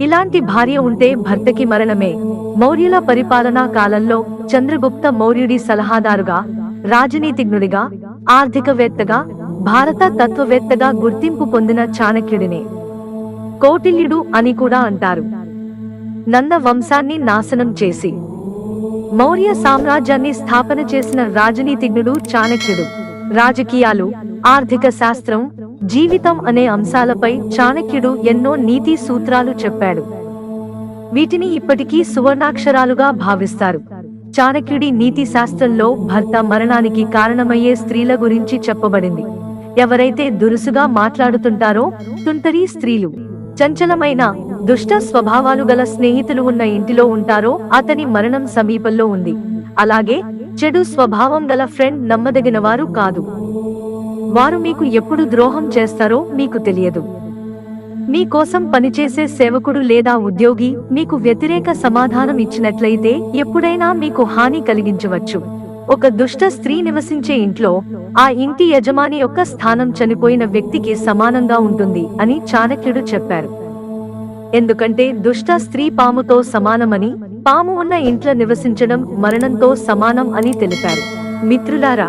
ఇలాంటి భార్య ఉంటే భర్తకి మరణమే. మౌర్యుల పరిపాలనా కాలంలో చంద్రగుప్త మౌర్యుడి సలహాదారుగా రాజనీతిజ్ఞుడిగా ఆర్థికవేత్తగా భారత తత్వవేత్తగా గుర్తింపు పొందిన చాణక్యుడినే. కోటిల్యుడు అని కూడా అంటారు. నంద వంశాన్ని నాశనం చేసి. మౌర్య సామ్రాజ్యాన్ని స్థాపన చేసిన రాజనీతిజ్ఞుడు చాణక్యుడు. రాజకీయాలు ఆర్థిక శాస్త్రం జీవితం అనే అంశాలపై చాణక్యుడు ఎన్నో నీతి సూత్రాలు చెప్పాడు. వీటిని ఇప్పటికీ సువర్ణాక్షరాలుగా భావిస్తారు. చాణక్యుడి నీతి శాస్త్రంలో భర్త మరణానికి కారణమయ్యే స్త్రీల గురించి చెప్పబడింది. ఎవరైతే దురుసుగా మాట్లాడుతుంటారో తుంటరి స్త్రీలు చంచలమైన దుష్ట స్వభావాలు గల స్నేహితులు ఉన్న ఇంటిలో ఉంటారో అతని మరణం సమీపంలో ఉంది. అలాగే చెడు స్వభావం గల ఫ్రెండ్ నమ్మదగిన వారు కాదు. వారు మీకు ఎప్పుడు ద్రోహం చేస్తారో మీకు తెలియదు. మీ కోసం పనిచేసే సేవకుడు లేదా ఉద్యోగి మీకు వ్యతిరేక సమాధానం ఇచ్చినట్లయితే ఎప్పుడైనా మీకు హాని కలిగించవచ్చు. ఒక దుష్ట స్త్రీ నివసించే ఇంట్లో ఆ ఇంటి యజమాని యొక్క స్థానం చనిపోయిన వ్యక్తికి సమానంగా ఉంటుంది అని చాణక్యుడు చెప్పారు. ఎందుకంటే దుష్ట స్త్రీ పాముతో సమానమని పాము ఉన్న ఇంట్లో నివసించడం మరణంతో సమానం అని తెలిపారు. మిత్రులారా